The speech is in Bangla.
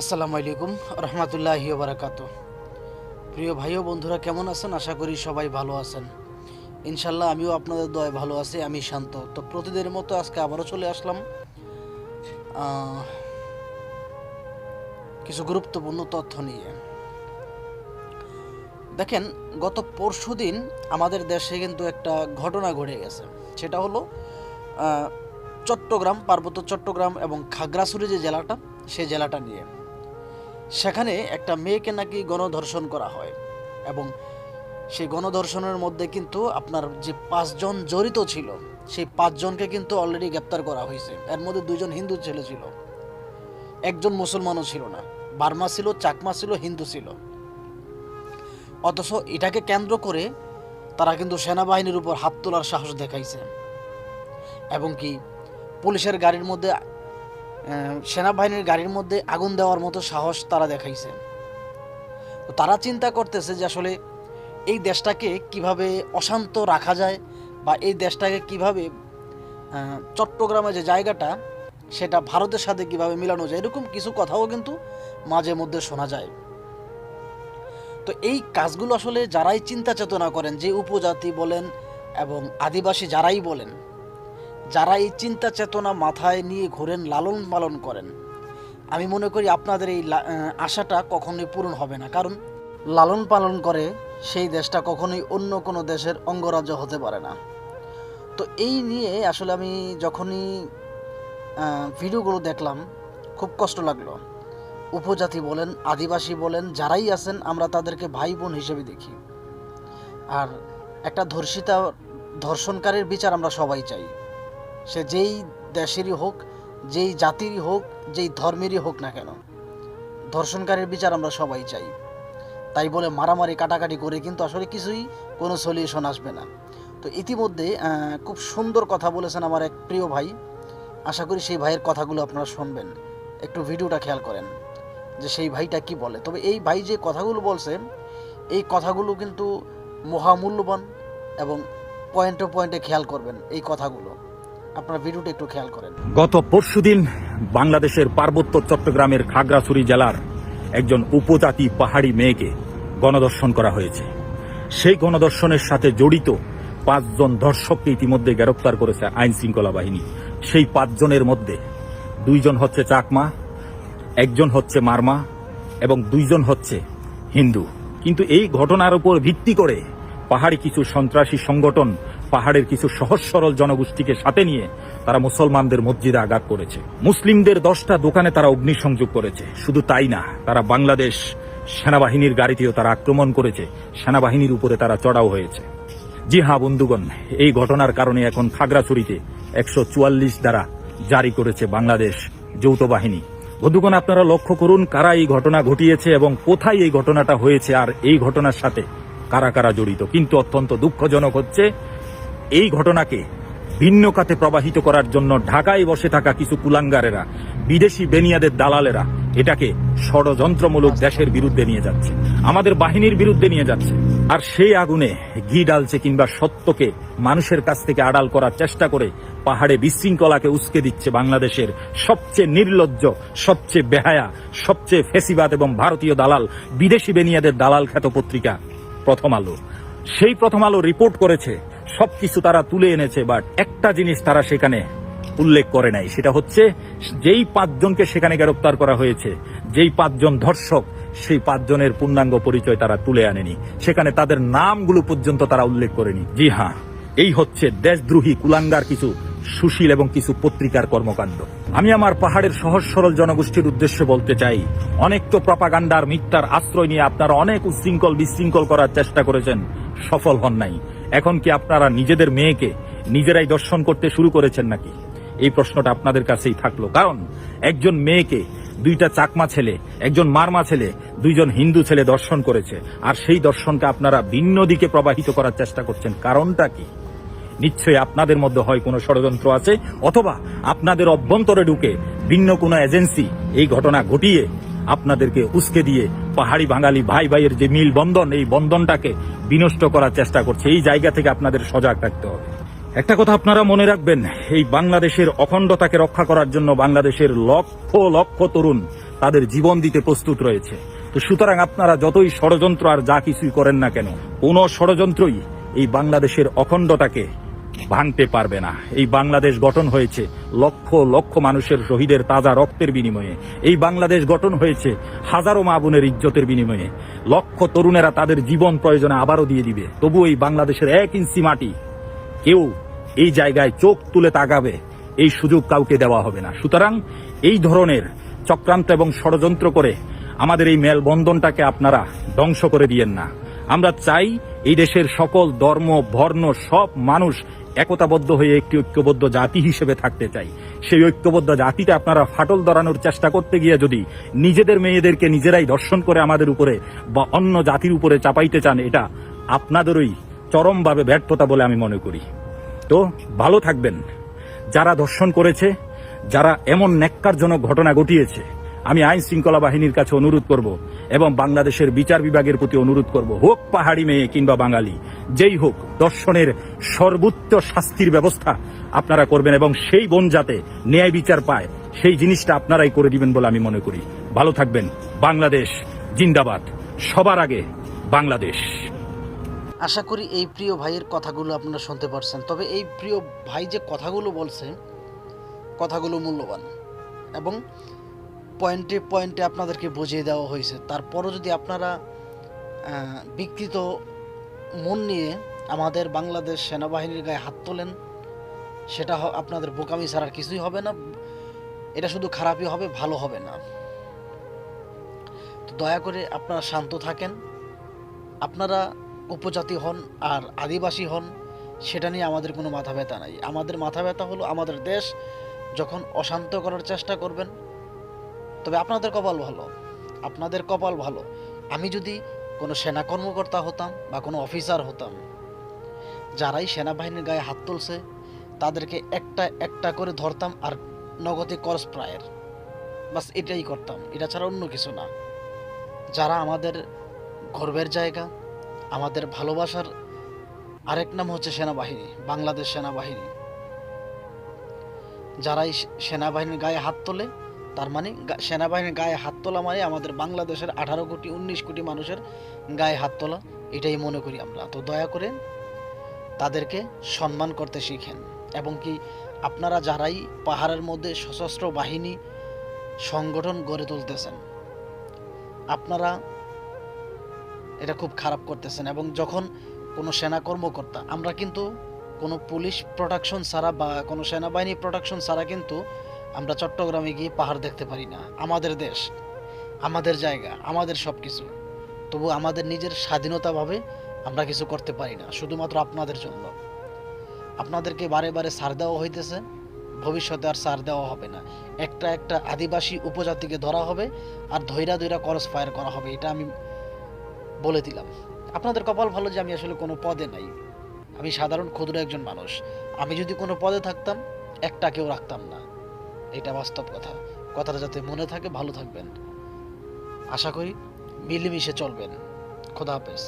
আসসালামু আলাইকুম রহমতুল্লাহি বারাকাত প্রিয় ভাই ও বন্ধুরা, কেমন আছেন? আশা করি সবাই ভালো আছেন। ইনশাল্লাহ আমিও আপনাদের দয় ভালো আছি, আমি শান্ত। তো প্রতিদিনের মতো আজকে আবারও চলে আসলাম। কিছু গুরুত্বপূর্ণ তথ্য নিয়ে। দেখেন, গত পরশু দিন আমাদের দেশে কিন্তু একটা ঘটনা ঘটে গেছে। সেটা হলো চট্টগ্রাম, পার্বত্য চট্টগ্রাম এবং খাগড়াছড়ি যে জেলাটা সেই জেলাটা নিয়ে। সেখানে একটা মেয়েকে নাকি গণধর্ষণ করা হয়। এবং সেই গণধর্ষণের মধ্যে কিন্তু আপনার যে পাঁচজন জড়িত ছিল, সেই পাঁচজনকে কিন্তু অলরেডি গ্রেপ্তার করা হয়েছে। এর মধ্যে দুজন হিন্দু ছেলে ছিল। একজন মুসলমানও ছিল না। বার্মা ছিল, চাকমা ছিল, হিন্দু ছিল। অথচ এটাকে কেন্দ্র করে তারা কিন্তু সেনাবাহিনীর উপর হাত তোলার সাহস দেখাইছে। এবং কি, পুলিশের গাড়ির মধ্যে সেনাবাহিনীর গাড়ির মধ্যে আগুন দেওয়ার মতো সাহস তারা দেখাইছে। তো তারা চিন্তা করতেছে যে আসলে এই দেশটাকে কীভাবে অশান্ত রাখা যায় বা এই দেশটাকে কীভাবে চট্টগ্রামে যে জায়গাটা, সেটা ভারতের সাথে কীভাবে মিলানো যায়, এরকম কিছু কথাও কিন্তু মাঝে মধ্যে শোনা যায়। তো এই কাজগুলো আসলে যারাই চিন্তা চেতনা করেন, যে উপজাতি বলেন এবং আদিবাসী যারাই বলেন যারা এই চিন্তা চেতনা মাথায় নিয়ে ঘোরেন, লালন পালন করেন, আমি মনে করি আপনাদের এই আশাটা কখনোই পূরণ হবে না। কারণ লালন পালন করে সেই দেশটা কখনোই অন্য কোনো দেশের অঙ্গরাজ্য হতে পারে না। তো এই নিয়ে আসলে আমি যখনই ভিডিওগুলো দেখলাম, খুব কষ্ট লাগল। উপজাতি বলেন, আদিবাসী বলেন, যারাই আছেন, আমরা তাদেরকে ভাই বোন হিসেবে দেখি। আর একটা ধর্ষিতা, ধর্ষণকারীর বিচার আমরা সবাই চাই। সে যেই দেশেরই হোক, যেই জাতিরই হোক, যেই ধর্মেরই হোক না কেন, ধর্ষণকারীর বিচার আমরা সবাই চাই। তাই বলে মারামারি, কাটাকাটি করে কিন্তু আসলে কিছুই কোনো সলিউশন আসবে না। তো ইতিমধ্যে খুব সুন্দর কথা বলেছেন আমার এক প্রিয় ভাই। আশা করি সেই ভাইয়ের কথাগুলো আপনারা শুনবেন। একটু ভিডিওটা খেয়াল করেন যে সেই ভাইটা কি বলে। তবে এই ভাই যে কথাগুলো বলছে, এই কথাগুলো কিন্তু মহামূল্যবান এবং পয়েন্ট পয়েন্টে পয়েন্টে খেয়াল করবেন এই কথাগুলো। আপনারা ভিডিওটা একটু খেয়াল করেন। গত পরশুদিন বাংলাদেশের পার্বত্য চট্টগ্রামের খাগড়াছড়ি জেলার একজন উপজাতি পাহাড়ি মেয়েকে গণদর্শন করা হয়েছে। সেই গণদর্শনের সাথে জড়িত পাঁচজন ধর্ষককে ইতিমধ্যে গ্রেপ্তার করেছে আইন শৃঙ্খলা বাহিনী। সেই পাঁচজনের মধ্যে দুইজন হচ্ছে চাকমা, একজন হচ্ছে মারমা এবং দুইজন হচ্ছে হিন্দু। কিন্তু এই ঘটনার উপর ভিত্তি করে পাহাড়ি কিছু সন্ত্রাসী সংগঠন পাহাড়ের কিছু সহজ সরল জনগোষ্ঠীকে সাথে নিয়ে তারা মুসলমানদের মসজিদে আঘাত করেছে। মুসলিমদের দশটা দোকানে তারা অগ্নিসংযোগ করেছে। শুধু তাই না, তারা বাংলাদেশ সেনাবাহিনীর গাড়িতেও তারা আক্রমণ করেছে। সেনাবাহিনীর উপরে তারা চড়াও হয়েছে। জি হ্যাঁ বন্ধুগণ, এই ঘটনার কারণে এখন খাগড়াছড়িতে একশো চুয়াল্লিশ দ্বারা জারি করেছে বাংলাদেশ যৌথ বাহিনী। বন্ধুগণ, আপনারা লক্ষ্য করুন কারা এই ঘটনা ঘটিয়েছে এবং কোথায় এই ঘটনাটা হয়েছে আর এই ঘটনার সাথে কারা কারা জড়িত। কিন্তু অত্যন্ত দুঃখজনক হচ্ছে এই ঘটনাকে ভিন্ন খাতে প্রবাহিত করার জন্য ঢাকায় বসে থাকা কিছু কুলাঙ্গারেরা, বিদেশি বেনিয়াদের দালালেরা, এটাকে ষড়যন্ত্রমূলক দেশের বিরুদ্ধে নিয়ে যাচ্ছে, আমাদের বাহিনীর বিরুদ্ধে নিয়ে যাচ্ছে। আর সেই আগুনে ঘি ডালছে কিংবা সত্যকে মানুষের কাছ থেকে আড়াল করার চেষ্টা করে পাহাড়ে বিশৃঙ্খলাকে উস্কে দিচ্ছে বাংলাদেশের সবচেয়ে নির্লজ্জ, সবচেয়ে বেহায়া, সবচেয়ে ফেসিবাদ এবং ভারতীয় দালাল, বিদেশি বেনিয়াদের দালাল খ্যাত পত্রিকা প্রথম আলো। সেই প্রথম আলো রিপোর্ট করেছে সবকিছু তারা তুলে এনেছে বাট একটা জিনিস তারা সেখানে উল্লেখ করে নাই, সেটা হচ্ছে যেই পাঁচজনকে সেখানে গ্রেপ্তার করা হয়েছে, যেই পাঁচজন ধর্ষক, সেই পাঁচজনের পূর্ণাঙ্গ পরিচয় তারা তুলে আনেনি। সেখানে তাদের নামগুলো পর্যন্ত তারা উল্লেখ করেনি। জি হ্যাঁ এই হচ্ছে দেশদ্রোহী, কুলাঙ্গার কিছু সুশীল এবং কিছু পত্রিকার কর্মকাণ্ড। আমি আমার পাহাড়ের সহজ সরল জনগোষ্ঠীর উদ্দেশ্যে বলতে চাই, অনেক তো প্রপাগান্ডার মিথ্যার আশ্রয় নিয়ে আপনারা অনেক উচ্ছৃঙ্খল বিশৃঙ্খল করার চেষ্টা করেছেন, সফল হন নাই। এখন কি আপনারা নিজেদের মেয়েকে নিজেরাই দর্শন করতে শুরু করেছেন নাকি? এই প্রশ্নটা আপনাদের কাছেই থাকল। কারণ একজন মেয়েকে দুইটা চাকমা ছেলে, একজন মারমা ছেলে, দুইজন হিন্দু ছেলে দর্শন করেছে। আর সেই দর্শনকে আপনারা ভিন্ন দিকে প্রবাহিত করার চেষ্টা করছেন। কারণটা কি? নিশ্চয়ই আপনাদের মধ্যে হয় কোনো ষড়যন্ত্র আছে? অথবা আপনাদের অভ্যন্তরে ঢুকে ভিন্ন কোনো এজেন্সি এই ঘটনা ঘটিয়ে আপনাদেরকে উস্কে দিয়ে পাহাড়ি বাঙালি ভাই ভাইয়ের যে মিল বন্ধন, এই বন্ধনটাকে বিনষ্ট করার চেষ্টা করছে। এই জায়গা থেকে আপনাদের সজাগ থাকতে হবে। একটা কথা আপনারা মনে রাখবেন, এই বাংলাদেশের অখণ্ডতাকে রক্ষা করার জন্য বাংলাদেশের লক্ষ লক্ষ তরুণ তাদের জীবন দিতে প্রস্তুত রয়েছে। তো সুতরাং আপনারা যতই ষড়যন্ত্র আর যা কিছুই করেন না কেন, কোন ষড়যন্ত্রই এই বাংলাদেশের অখণ্ডতাকে ভাঙতে পারবে না। এই বাংলাদেশ গঠন হয়েছে লক্ষ লক্ষ মানুষের শহীদের তাজা রক্তের বিনিময়ে। এই বাংলাদেশ গঠন হয়েছে হাজারো মা বোনের ইজ্জতের বিনিময়ে। লক্ষ তরুণেরা তাদের জীবন প্রয়োজনে আবারও দিয়ে দিবে। তবু এই বাংলাদেশের এক ইঞ্চি মাটি কেউ এই জায়গায় চোখ তুলে তাকাবে, এই সুযোগ কাউকে দেওয়া হবে না। সুতরাং এই ধরনের চক্রান্ত এবং ষড়যন্ত্র করে আমাদের এই মেলবন্ধনটাকে আপনারা ধ্বংস করে দিয়েন না। আমরা চাই এই দেশের সকল ধর্ম, বর্ণ, সব মানুষ একতাবদ্ধ হয়ে একটি ঐক্যবদ্ধ জাতি হিসেবে থাকতে চাই। সেই ঐক্যবদ্ধ জাতিটা আপনারা ফাটল ধরানোর চেষ্টা করতে গিয়ে যদি নিজেদের মেয়েদেরকে নিজেরাই দর্শন করে আমাদের উপরে বা অন্য জাতির উপরে চাপাইতে চান, এটা আপনাদেরই চরমভাবে ব্যর্থতা বলে আমি মনে করি। তো ভালো থাকবেন। যারা ধর্ষণ করেছে, যারা এমন ন্যাক্কারজনক ঘটনা ঘটিয়েছে আমি আইন শৃঙ্খলা বাহিনীর কাছে অনুরোধ করব এবং বাংলাদেশের বিচার বিভাগের প্রতি অনুরোধ করব, হোক পাহাড়ি মেয়ে কিংবা বাঙালি, যেই হোক, দর্শনের সর্বোচ্চ শাস্তির ব্যবস্থা আপনারা করবেন এবং সেই বোন যাতে ন্যায় বিচার পায়, সেই জিনিসটা আপনারাই করে দিবেন বলে আমি মনে করি। ভালো থাকবেন। বাংলাদেশ জিন্দাবাদ। সবার আগে বাংলাদেশ। আশা করি এই প্রিয় ভাইয়ের কথাগুলো আপনারা শুনতে পারছেন। তবে এই প্রিয় ভাই যে কথাগুলো বলছে, কথাগুলো মূল্যবান। এবং পয়েন্টে পয়েন্টে আপনাদেরকে বুঝিয়ে দেওয়া হয়েছে। তারপরও যদি আপনারা বিকৃত মন নিয়ে আমাদের বাংলাদেশ সেনাবাহিনীর গায়ে হাত তোলেন, সেটা আপনাদের বোকামি ছাড়া আর কিছুই হবে না। এটা শুধু খারাপই হবে, ভালো হবে না। তো দয়া করে আপনারা শান্ত থাকেন। আপনারা উপজাতি হন আর আদিবাসী হন, সেটা নিয়ে আমাদের কোনো মাথা ব্যথা নাই। আমাদের মাথা ব্যথা হলো আমাদের দেশ যখন অশান্ত করার চেষ্টা করবেন তবে আপনাদের কপাল ভালো। আপনাদের কপাল ভালো। আমি যদি কোনো সেনা কর্মকর্তা হতাম বা কোনো অফিসার হতাম, যারাই সেনাবাহিনীর গায়ে হাত তুলছে, তাদেরকে একটা একটা করে ধরতাম আর নগদে করস প্রায়ের। বাস এটাই করতাম। এটা ছাড়া অন্য কিছু না। যারা আমাদের গর্বের জায়গা, আমাদের ভালোবাসার আরেক নাম হচ্ছে সেনাবাহিনী, বাংলাদেশ সেনাবাহিনী। যারাই সেনাবাহিনীর গায়ে হাত তোলে তার মানে সেনাবাহিনীর গায়ে হাত তোলা মানে আমাদের বাংলাদেশের আঠারো কোটি, উনিশ কোটি মানুষের গায়ে হাত তোলা। এটাই মনে করি আমরা। তো দয়া করে তাদেরকে সম্মান করতে শিখেন। এবং কি আপনারা যারাই পাহাড়ের মধ্যে সশস্ত্র বাহিনী সংগঠন গড়ে তুলতেছেন, আপনারা এটা খুব খারাপ করতেছেন। এবং যখন কোনো সেনা কর্মকর্তা, আমরা কিন্তু কোনো পুলিশ প্রোটেকশন ছাড়া বা কোনো সেনাবাহিনী প্রোটেকশন ছাড়া কিন্তু আমরা চট্টগ্রামে গিয়ে পাহাড় দেখতে পারি না। আমাদের দেশ, আমাদের জায়গা, আমাদের সব কিছু তবু আমাদের নিজের স্বাধীনতাভাবে আমরা কিছু করতে পারি না, শুধুমাত্র আপনাদের জন্য। আপনাদেরকে বারে বারে সার দেওয়া হইতেছে, ভবিষ্যতে আর সার দেওয়া হবে না। একটা একটা আদিবাসী উপজাতিকে ধরা হবে আর ধৈরা ধৈরা করস ফায়ার করা হবে, এটা আমি বলে দিলাম। আপনাদের কপাল ভালো যে আমি আসলে কোনো পদে নাই। আমি সাধারণ ক্ষুদ্র একজন মানুষ। আমি যদি কোনো পদে থাকতাম, একটা কেউ রাখতাম না। এটা বাস্তব কথা। কথাটা যাতে মনে থাকে, ভালো থাকবেন। আশা করি মিলেমিশে চলবেন। খোদা হাফেজ।